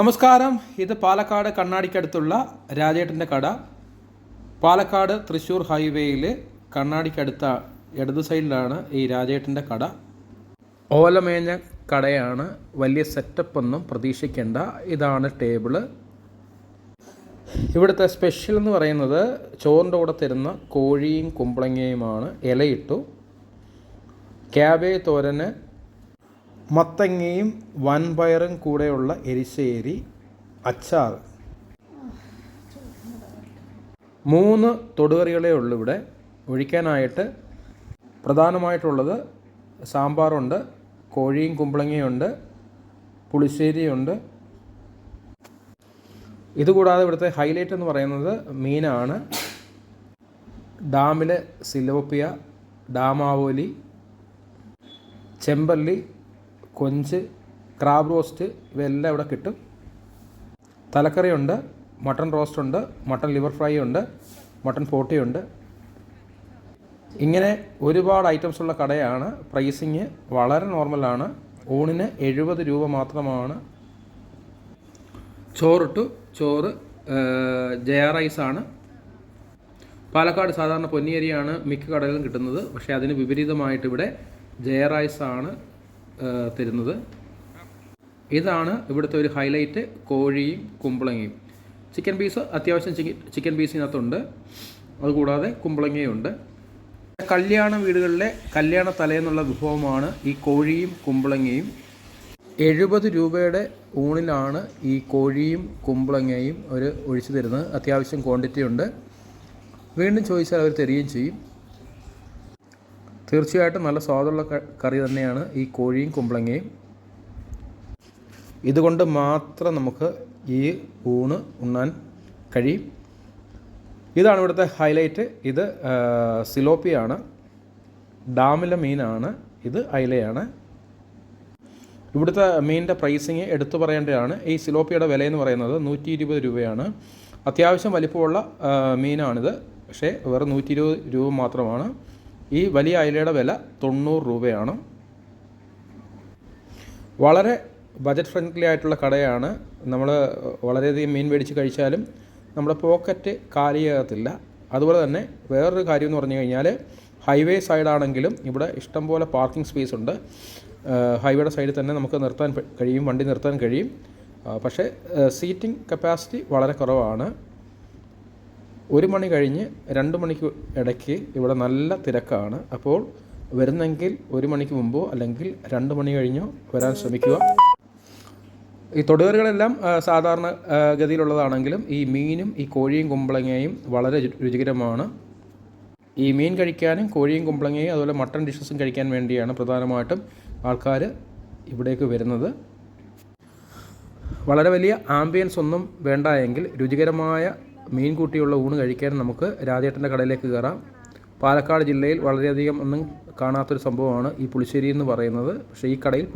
നമസ്കാരം. ഇത് പാലക്കാട് കണ്ണാടിക്കടുത്തുള്ള രാജേട്ടന്റെ കട. പാലക്കാട് തൃശ്ശൂർ ഹൈവേയിൽ കണ്ണാടിക്കടുത്ത ഇടത് സൈഡിലാണ് ഈ രാജേട്ടന്റെ കട. ഓലമേഞ്ഞ കടയാണ് വലിയ സെറ്റപ്പ് ഒന്നും പ്രതീക്ഷിക്കേണ്ട. ഇതാണ് ടേബിൾ. ഇവിടുത്തെ സ്പെഷ്യൽ എന്ന് പറയുന്നത് ചോറിന്റെ കൂടെ തരുന്ന കോഴിയും കുമ്പളങ്ങയുമാണ്. ഇലയിട്ടു. ക്യാബേജ് തോരന് മത്തങ്ങയും വൻപയറും കൂടെയുള്ള എരിശ്ശേരി അച്ചാർ. മൂന്ന് തൊടുകറികളേ ഉള്ളൂ ഇവിടെ. ഒഴിക്കാനായിട്ട് പ്രധാനമായിട്ടുള്ളത് സാമ്പാറുണ്ട് കോഴിയും കുമ്പളങ്ങയുണ്ട് പുളിശ്ശേരിയുണ്ട്. ഇതുകൂടാതെ ഇവിടുത്തെ ഹൈലൈറ്റ് എന്ന് പറയുന്നത് മീനാണ്. ഡാമിലെ സിലോപ്പിയ ഡാമാവോലി ചെമ്പല്ലി കൊഞ്ച് ക്രാബ് റോസ്റ്റ് ഇവയെല്ലാം ഇവിടെ കിട്ടും. തലക്കറിയുണ്ട് മട്ടൺ റോസ്റ്റ് ഉണ്ട് മട്ടൺ ലിവർ ഫ്രൈ ഉണ്ട് മട്ടൺ പോട്ടിയുണ്ട് ഇങ്ങനെ ഒരുപാട് ഐറ്റംസ് ഉള്ള കടയാണ്. പ്രൈസിങ് വളരെ നോർമലാണ് ഊണിന് എഴുപത് രൂപ മാത്രമാണ്. ചോറിട്ടു. ചോറ് ജയ റൈസാണ് പാലക്കാട് സാധാരണ പൊന്നിയരിയാണ് മിക്ക കടകളിലും കിട്ടുന്നത്. പക്ഷേ അതിന് വിപരീതമായിട്ട് ഇവിടെ ജയ റൈസാണ് തരുന്നത്. ഇതാണ് ഇവിടുത്തെ ഒരു ഹൈലൈറ്റ് കോഴിയും കുമ്പളങ്ങയും. ചിക്കൻ പീസ് അത്യാവശ്യം ചിക്കൻ പീസിനകത്തുണ്ട് അതുകൂടാതെ കുമ്പളങ്ങയുണ്ട് കല്യാണ വീടുകളിലെ കല്യാണ തലേന്നുള്ള വിഭവമാണ് ഈ കോഴിയും കുമ്പളങ്ങയും. എഴുപത് രൂപയുടെ ഊണിലാണ് ഈ കോഴിയും കുമ്പളങ്ങയും അവർ ഒഴിച്ചു തരുന്നത്. അത്യാവശ്യം ക്വാണ്ടിറ്റി ഉണ്ട്. വീണ്ടും ചോദിച്ചാൽ അവർ തരികയും ചെയ്യും. തീർച്ചയായിട്ടും നല്ല സ്വാദുള്ള കറി തന്നെയാണ് ഈ കോഴിയും കുമ്പളങ്ങയും. ഇതുകൊണ്ട് മാത്രം നമുക്ക് ഈ ഊണ് ഉണ്ണാൻ കഴിയും. ഇതാണ് ഇവിടുത്തെ ഹൈലൈറ്റ്. ഇത് സിലോപ്പിയാണ്. ഡാമിലെ മീനാണ്. ഇത് അയിലയാണ്. ഇവിടുത്തെ മീനിന്റെ പ്രൈസിങ് എടുത്തു പറയേണ്ടതാണ്. ഈ സിലോപ്പിയുടെ വില എന്ന് പറയുന്നത് നൂറ്റി ഇരുപത് രൂപയാണ്. അത്യാവശ്യം വലിപ്പമുള്ള മീനാണിത്. പക്ഷേ വെറും നൂറ്റി ഇരുപത് രൂപ മാത്രമാണ്. ഈ വലിയ അയലയുടെ വില തൊണ്ണൂറ് രൂപയാണ്. വളരെ ബജറ്റ് ഫ്രണ്ട്ലി ആയിട്ടുള്ള കടയാണ്. നമ്മൾ വളരെയധികം മീൻ മേടിച്ച് കഴിച്ചാലും നമ്മുടെ പോക്കറ്റ് കാലിയാകത്തില്ല. അതുപോലെ തന്നെ വേറൊരു കാര്യം എന്ന് പറഞ്ഞു കഴിഞ്ഞാൽ ഹൈവേ സൈഡാണെങ്കിലും ഇവിടെ ഇഷ്ടംപോലെ പാർക്കിംഗ് സ്പേസ് ഉണ്ട്. ഹൈവേയുടെ സൈഡിൽ തന്നെ നമുക്ക് നിർത്താൻ കഴിയും വണ്ടി നിർത്താൻ കഴിയും. പക്ഷേ സീറ്റിംഗ് കപ്പാസിറ്റി വളരെ കുറവാണ്. ഒരു മണി കഴിഞ്ഞ് രണ്ട് മണിക്ക് ഇടയ്ക്ക് ഇവിടെ നല്ല തിരക്കാണ്. അപ്പോൾ വരുന്നെങ്കിൽ ഒരു മണിക്ക് മുമ്പോ അല്ലെങ്കിൽ രണ്ട് മണി കഴിഞ്ഞോ വരാൻ ശ്രമിക്കുക. ഈ തൊടുകറികളെല്ലാം സാധാരണ ഗതിയിലുള്ളതാണെങ്കിലും ഈ മീനും ഈ കോഴിയും കുമ്പളങ്ങയും വളരെ രുചികരമാണ്. ഈ മീൻ കഴിക്കാനും കോഴിയും കുമ്പളങ്ങയും അതുപോലെ മട്ടൺ ഡിഷസും കഴിക്കാൻ വേണ്ടിയാണ് പ്രധാനമായിട്ടും ആൾക്കാർ ഇവിടേക്ക് വരുന്നത്. വളരെ വലിയ ആംബിയൻസ് ഒന്നും വേണ്ട എങ്കിൽ രുചികരമായ മീൻ കൂട്ടിയുള്ള ഊണ് കഴിക്കാൻ നമുക്ക് രാജേട്ടന്റെ കടയിലേക്ക് കയറാം. പാലക്കാട് ജില്ലയിൽ വളരെയധികം ഒന്നും കാണാത്തൊരു സംഭവമാണ് ഈ പുളിശ്ശേരി എന്ന് പറയുന്നത്. പക്ഷേ ഈ കടയിൽ